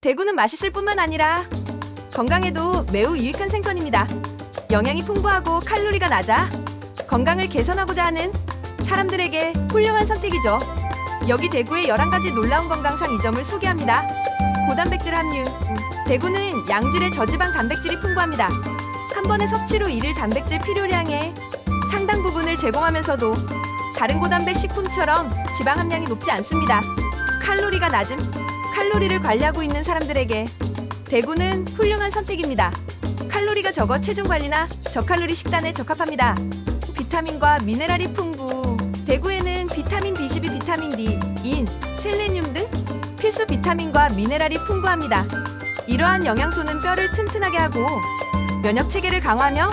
대구는 맛있을 뿐만 아니라 건강에도 매우 유익한 생선입니다. 영양이 풍부하고 칼로리가 낮아 건강을 개선하고자 하는 사람들에게 훌륭한 선택이죠. 여기 대구의 11가지 놀라운 건강상 이 점을 소개합니다. 고단백질 함유. 대구는 양질의 저지방 단백질이 풍부합니다. 한 번의 섭취로 이를 단백질 필요량의 상당 부분을 제공하면서도 다른 고단백 식품처럼 지방 함량이 높지 않습니다. 칼로리가 낮음. 칼로리를 관리하고 있는 사람들에게 대구는 훌륭한 선택입니다. 칼로리가 적어 체중 관리나 저칼로리 식단에 적합합니다. 비타민과 미네랄이 풍부. 대구에는 비타민 B12, 비타민 D, 인, 셀레늄 등 필수 비타민과 미네랄이 풍부합니다. 이러한 영양소는 뼈를 튼튼하게 하고 면역 체계를 강화하며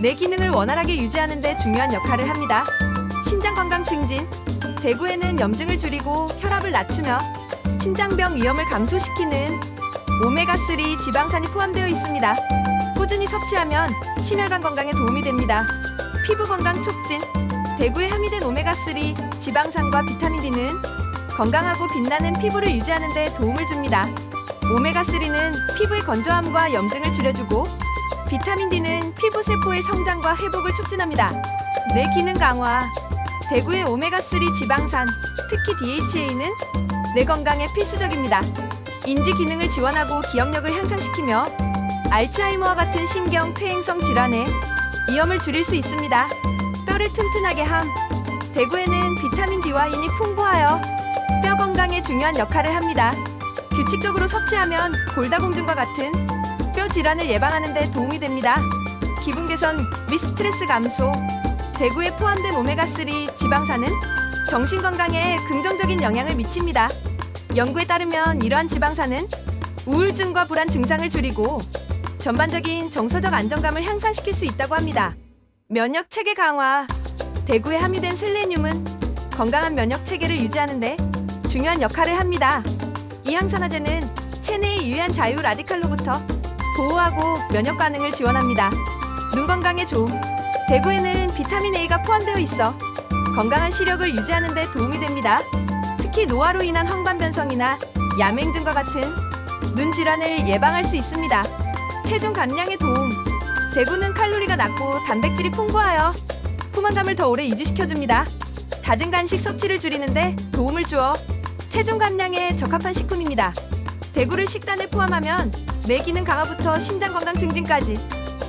뇌 기능을 원활하게 유지하는 데 중요한 역할을 합니다. 신장 건강 증진. 대구에는 염증을 줄이고 혈압을 낮추며 신장병 위험을 감소시키는 오메가3 지방산이 포함되어 있습니다. 꾸준히 섭취하면 심혈관 건강에 도움이 됩니다. 피부 건강 촉진. 대구에 함유된 오메가3 지방산과 비타민 D는 건강하고 빛나는 피부를 유지하는 데 도움을 줍니다. 오메가3는 피부의 건조함과 염증을 줄여주고 비타민 D는 피부 세포의 성장과 회복을 촉진합니다. 뇌 기능 강화. 대구의 오메가3 지방산, 특히 DHA는 뇌 건강에 필수적입니다. 인지 기능을 지원하고 기억력을 향상시키며 알츠하이머와 같은 신경 퇴행성 질환의 위험을 줄일 수 있습니다. 뼈를 튼튼하게 함. 대구에는 비타민 D와 인이 풍부하여 뼈 건강에 중요한 역할을 합니다. 규칙적으로 섭취하면 골다공증과 같은 뼈 질환을 예방하는 데 도움이 됩니다. 기분 개선 및 스트레스 감소. 대구에 포함된 오메가3 지방산은 정신 건강에 긍정적인 영향을 미칩니다. 연구에 따르면 이러한 지방산은 우울증과 불안 증상을 줄이고 전반적인 정서적 안정감을 향상시킬 수 있다고 합니다. 면역 체계 강화. 대구에 함유된 셀레늄은 건강한 면역 체계를 유지하는데 중요한 역할을 합니다. 이 항산화제는 체내의 유해한 자유 라디칼로부터 보호하고 면역 반응을 지원합니다. 눈 건강에 좋음. 대구에는 비타민 A가 포함되어 있어 건강한 시력을 유지하는 데 도움이 됩니다. 특히 노화로 인한 황반 변성이나 야맹증과 같은 눈 질환을 예방할 수 있습니다. 체중 감량에 도움. 대구는 칼로리가 낮고 단백질이 풍부하여 포만감을 더 오래 유지시켜줍니다. 다른 간식 섭취를 줄이는데 도움을 주어 체중 감량에 적합한 식품입니다. 대구를 식단에 포함하면 뇌 기능 강화부터 신장 건강 증진까지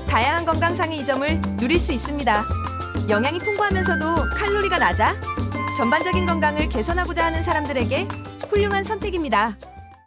다양한 건강상의 이점을 누릴 수 있습니다. 영양이 풍부하면서도 칼로리가 낮아 전반적인 건강을 개선하고자 하는 사람들에게 훌륭한 선택입니다.